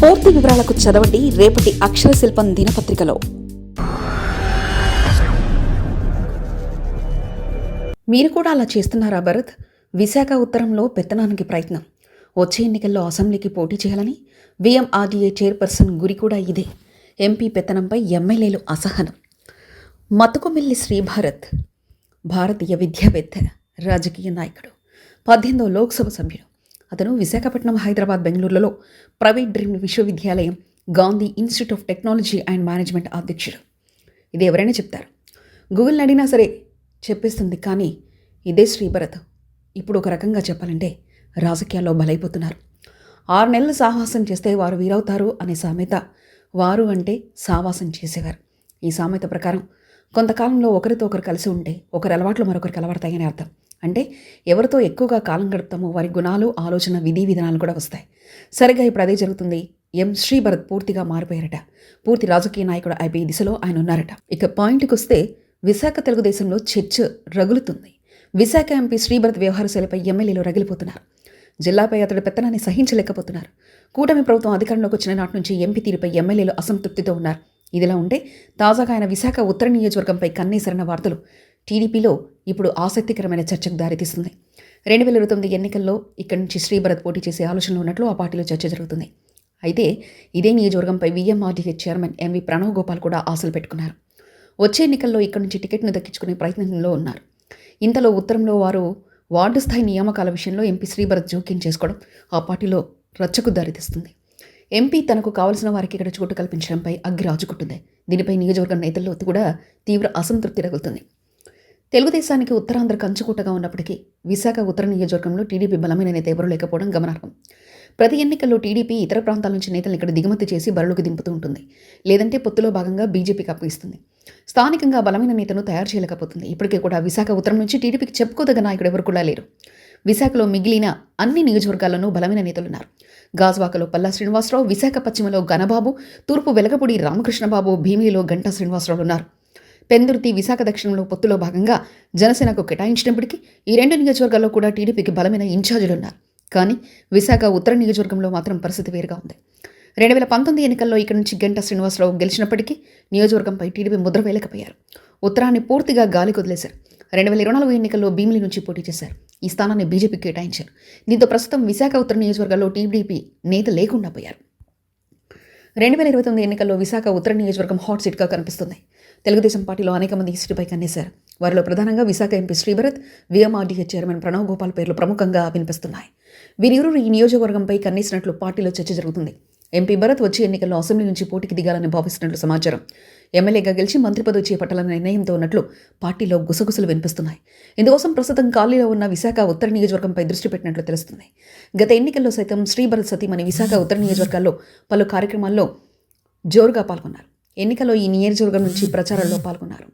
పూర్తి వివరాలకు చదవండి రేపటి అక్షర శిల్పం దినపత్రికలో. మీరు కూడా అలా చేస్తున్నారా భరత్? విశాఖ ఉత్తరంలో పెత్తనానికి ప్రయత్నం. వచ్చే ఎన్నికల్లో అసెంబ్లీకి పోటీ చేయాలని విఎంఆర్డీఏ చైర్పర్సన్ గురి కూడా ఇదే. ఎంపీ పెత్తనంపై ఎమ్మెల్యేలు అసహనం. మతుకుమిల్లి శ్రీభారత్ భారతీయ విద్యావేత్త రాజకీయ నాయకుడు పద్దెనిమిదో లోక్సభ సభ్యుడు. అతను విశాఖపట్నం హైదరాబాద్ బెంగళూరులో ప్రైవేట్ డ్రీమ్ విశ్వవిద్యాలయం Gandhi institute of technology and management అధ్యక్షుడు. ఇది ఎవరైనా చెప్తారు? గూగుల్ని అడిగినా సరే చెప్పేస్తుంది కానీ ఇదే శ్రీభరత్. ఇప్పుడు ఒక రకంగా చెప్పాలంటే రాజకీయాల్లో బలైపోతున్నారు. ఆరు నెలలు సాహసం చేస్తే వారు వీరవుతారు అనే సామెత వారు అంటే సావాసం చేసేవారు. ఈ సామెత ప్రకారం కొంతకాలంలో ఒకరితో ఒకరు కలిసి ఉంటే ఒకరి అలవాట్లు మరొకరికి అలవడతాయని అర్థం. అంటే ఎవరితో ఎక్కువగా కాలం గడుపుతామో వారి గుణాలు ఆలోచన విధి విధానాలు కూడా వస్తాయి. సరిగ్గా ఇప్పుడు అదే జరుగుతుంది. ఎం. శ్రీభరత్ పూర్తిగా మారిపోయారట. పూర్తి రాజకీయ నాయకుడు అయిపోయే దిశలో ఆయన ఉన్నారట. ఇక పాయింట్కి వస్తే విశాఖ తెలుగుదేశంలో చర్చ రగులుతుంది. విశాఖ ఎంపీ శ్రీభరత్ వ్యవహార శైలిపై ఎమ్మెల్యేలు రగిలిపోతున్నారు. జిల్లాపై అతడి పెత్తనాన్ని సహించలేకపోతున్నారు. కూటమి ప్రభుత్వం అధికారంలోకి వచ్చిన నాటి నుంచి ఎంపీ తీరుపై ఎమ్మెల్యేలు అసంతృప్తితో ఉన్నారు. ఇదిలా ఉంటే తాజాగా ఆయన విశాఖ ఉత్తర నియోజకవర్గంపై కన్నేసరిన వార్తలు. టీడీపీలో ఇప్పుడు ఆసక్తికరమైన చర్చకు దారితీస్తుంది. రెండు వేల ఇరవై తొమ్మిది ఎన్నికల్లో ఇక్కడి నుంచి శ్రీభరత్ పోటీ చేసే ఆలోచనలు ఉన్నట్లు ఆ పార్టీలో చర్చ జరుగుతుంది. అయితే ఇదే నియోజకవర్గంపై VMRDA chairman MV Pranav Gopal కూడా ఆశలు పెట్టుకున్నారు. వచ్చే ఎన్నికల్లో ఇక్కడి నుంచి టికెట్ను దక్కించుకునే ప్రయత్నంలో ఉన్నారు. ఇంతలో ఉత్తరంలో వారు వార్డు స్థాయి నియామకాల విషయంలో ఎంపీ శ్రీభరత్ జోక్యం చేసుకోవడం ఆ పార్టీలో రచ్చకు దారితీస్తుంది. ఎంపీ తనకు కావలసిన వారికి ఇక్కడ చోటు కల్పించడంపై అగ్గి రాజుకుంటుంది. దీనిపై నియోజకవర్గం నేతల్లో కూడా తీవ్ర అసంతృప్తి రగులుతుంది. తెలుగుదేశానికి ఉత్తరాంధ్ర కంచుకోటగా ఉన్నప్పటికీ విశాఖ ఉత్తర నియోజకవర్గంలో టీడీపీ బలమైన నేత ఎవరూ లేకపోవడం గమనార్హం. ప్రతి ఎన్నికల్లో టీడీపీ ఇతర ప్రాంతాల నుంచి నేతలను ఇక్కడ దిగుమతి చేసి బరులకు దింపుతూ ఉంటుంది. లేదంటే పొత్తులో భాగంగా బీజేపీకి అప్పగిస్తుంది స్థానికంగా బలమైన నేతను తయారు చేయలేకపోతుంది. ఇప్పటికే కూడా విశాఖ ఉత్తరం నుంచి టీడీపీకి చెప్పుకోదగ్గ నాయకుడు ఎవరు కూడా లేరు. విశాఖలో మిగిలిన అన్ని నియోజకవర్గాల్లోనూ బలమైన నేతలున్నారు గాజ్వాకలో పల్లా శ్రీనివాసరావు విశాఖ పశ్చిమలో ఘనబాబు తూర్పు వెలగపూడి రామకృష్ణబాబు భీమిలిలో గంటా శ్రీనివాసరావు ఉన్నారు. పెందుర్తి విశాఖ దక్షిణంలో పొత్తులో భాగంగా జనసేనకు కేటాయించినప్పటికీ ఈ రెండు నియోజకవర్గాల్లో కూడా టీడీపీకి బలమైన ఇన్ఛార్జీలు ఉన్నారు కానీ విశాఖ ఉత్తర నియోజకవర్గంలో మాత్రం పరిస్థితి వేరుగా ఉంది. రెండు వేల పంతొమ్మిది ఎన్నికల్లో ఇక్కడి నుంచి గంట శ్రీనివాసరావు గెలిచినప్పటికీ నియోజకవర్గంపై టీడీపీ ముద్ర వేయలేకపోయారు. ఉత్తరాన్ని పూర్తిగా గాలి వదిలేశారు రెండు వేల ఇరవై నాలుగు ఎన్నికల్లో భీమిలి నుంచి పోటీ చేశారు. ఈ స్థానాన్ని బీజేపీ కేటాయించారు. దీంతో ప్రస్తుతం విశాఖ ఉత్తర నియోజకవర్గాల్లో టీడీపీ నేత లేకుండా పోయారు. రెండు వేల ఇరవై తొమ్మిది ఎన్నికల్లో విశాఖ ఉత్తర నియోజకవర్గం హాట్ సీట్గా కనిపిస్తుంది. తెలుగుదేశం పార్టీలో అనేక మంది ఈసీటీపై కన్నేశారు. వారిలో ప్రధానంగా Visakha MP Sribharat VMRDA chairman Pranav Gopal పేర్లు ప్రముఖంగా వినిపిస్తున్నాయి. వీరిరువురు ఈ నియోజకవర్గంపై కన్నేసినట్లు పార్టీలో చర్చ జరుగుతుంది. ఎంపీ భరత్ వచ్చే ఎన్నికల్లో అసెంబ్లీ నుంచి పోటీకి దిగాలని భావిస్తున్నట్లు సమాచారం. ఎమ్మెల్యేగా గెలిచి మంత్రి పదవి చేపట్టాలన్న నిర్ణయంతో ఉన్నట్లు పార్టీలో గుసగుసలు వినిపిస్తున్నాయి. ఇందుకోసం ప్రస్తుతం ఖాళీలో ఉన్న విశాఖ ఉత్తర నియోజకవర్గంపై దృష్టి పెట్టినట్లు తెలుస్తుంది. గత ఎన్నికల్లో సైతం శ్రీభరత్ సతీమణి విశాఖ ఉత్తర నియోజకవర్గాల్లో పలు కార్యక్రమాల్లో జోరుగా పాల్గొన్నారు. ఎన్నికల్లో ఈ నియోజకవర్గం నుంచి ప్రచారంలో పాల్గొన్నారు.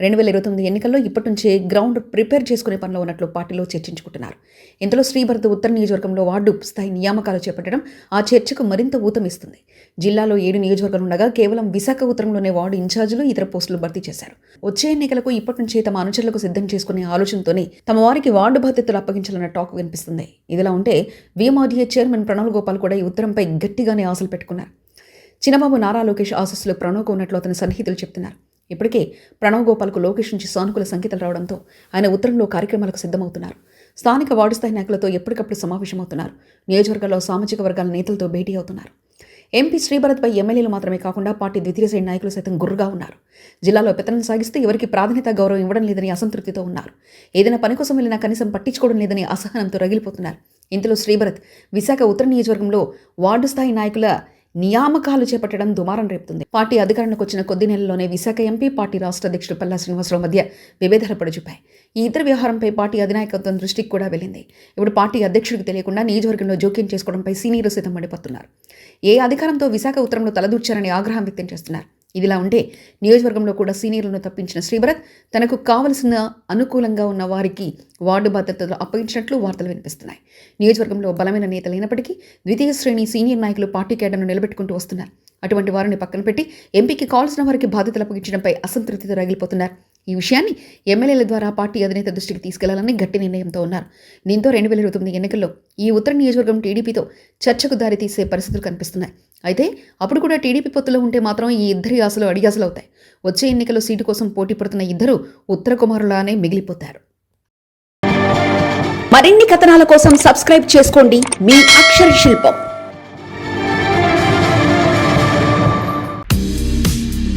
రెండు వేల ఇరవై తొమ్మిది ఎన్నికల్లో ఇప్పటి నుంచే గ్రౌండ్ ప్రిపేర్ చేసుకునే పనిలో ఉన్నట్లు పార్టీలో చర్చించుకుంటున్నారు. ఇంతలో శ్రీభరత్ ఉత్తర నియోజకవర్గంలో వార్డు స్థాయి నియామకాలు చేపట్టడం ఆ చర్చకు మరింత ఊతమిస్తుంది. జిల్లాలో ఏడు నియోజకవర్గాలు ఉండగా కేవలం విశాఖ ఉత్తరంలోనే వార్డు ఇన్ఛార్జీలు ఇతర పోస్టులు భర్తీ చేశారు. వచ్చే ఎన్నికలకు ఇప్పటి నుంచే తమ అనుచరులకు సిద్ధం చేసుకునే ఆలోచనతోనే తమ వారికి వార్డు బాధ్యతలు అప్పగించాలన్న టాక్ వినిపిస్తుంది. ఇదిలా ఉంటే విఎంఆర్డీఏ చైర్మన్ ప్రణవ్ గోపాల్ కూడా ఈ ఉత్తరంపై గట్టిగానే ఆశలు పెట్టుకున్నారు. చిన్నబాబు నారా లోకేష్ ఆశస్సులు ప్రణవ్కు ఉన్నట్లు అతని సన్నిహితులు చెప్తున్నారు. ఇప్పటికే ప్రణవ్ గోపాల్కు లోకేష్ నుంచి సానుకూల సంకేతాలు రావడంతో ఆయన ఉత్తరంలో కార్యక్రమాలకు సిద్ధమవుతున్నారు. స్థానిక వార్డు స్థాయి నాయకులతో ఎప్పటికప్పుడు సమావేశమవుతున్నారు. నియోజకవర్గాల్లో సామాజిక వర్గాల నేతలతో భేటీ అవుతున్నారు. ఎంపీ శ్రీభరత్పై ఎమ్మెల్యేలు మాత్రమే కాకుండా పార్టీ ద్వితీయ శ్రేణి నాయకులు సైతం గుర్రుగా ఉన్నారు. జిల్లాలో పెత్తనం సాగిస్తే ఎవరికి ప్రాధాన్యత గౌరవం ఇవ్వడం లేదని అసంతృప్తితో ఉన్నారు. ఏదైనా పని కోసం వెళ్ళినా కనీసం పట్టించుకోవడం లేదని అసహనంతో రగిలిపోతున్నారు. ఇంతలో శ్రీభరత్ విశాఖ ఉత్తర నియోజకవర్గంలో వార్డు స్థాయి నాయకుల నియామకాలు చేపట్టడం దుమారం రేపుతుంది. పార్టీ అధికారంలోకి వచ్చిన కొద్ది నెలల్లోనే విశాఖ ఎంపీ పార్టీ రాష్ట్ర అధ్యక్షుడు పల్లా శ్రీనివాసరావు మధ్య విభేదాలు పడిచూపాయి ఈ ఇతర వ్యవహారంపై పార్టీ అధినాయకత్వం దృష్టికి కూడా వెళ్ళింది. ఇప్పుడు పార్టీ అధ్యక్షుడికి తెలియకుండా నియోజకవర్గంలో జోక్యం చేసుకోవడంపై సీనియర్లు సైతం మండిపోతున్నారు ఏ అధికారంతో విశాఖ ఉత్తరంలో తలదూర్చారని ఆగ్రహం వ్యక్తం చేస్తున్నారు. ఇదిలా ఉంటే నియోజకవర్గంలో కూడా సీనియర్లను తప్పించిన శ్రీభరత్ తనకు కావలసిన అనుకూలంగా ఉన్న వారికి వార్డు బాధ్యతలు అప్పగించినట్లు వార్తలు వినిపిస్తున్నాయి. నియోజకవర్గంలో బలమైన నేతలైనప్పటికీ ద్వితీయ శ్రేణి సీనియర్ నాయకులు పార్టీ కేడర్ను నిలబెట్టుకుంటూ వస్తున్నారు. అటువంటి వారిని పక్కన పెట్టి ఎంపీకి కావాల్సిన వారికి బాధ్యతలు అప్పగించడంపై అసంతృప్తితో రగిలిపోతున్నారు. ఈ విషయాన్ని ఎమ్మెల్యేల ద్వారా పార్టీ అధినేత దృష్టికి తీసుకెళ్ళాలని గట్టి నిర్ణయంతో ఉన్నారు. దీంతో రెండు వేల ఇరవై తొమ్మిది ఎన్నికల్లో ఈ ఉత్తర నియోజకవర్గం టీడీపీతో చర్చకు దారితీసే పరిస్థితులు కనిపిస్తున్నాయి. అయితే అప్పుడు కూడా టీడీపీ పొత్తులో ఉంటే మాత్రం ఈ ఇద్దరి ఆశలు అడిగాసలు అవుతాయి. వచ్చే ఎన్నికల్లో సీటు కోసం పోటీ పడుతున్న ఇద్దరు ఉత్తర కుమారులానే మిగిలిపోతారు. మరిన్ని కథనాల కోసం సబ్స్క్రైబ్ చేసుకోండి. మీ అక్షర శిల్పం.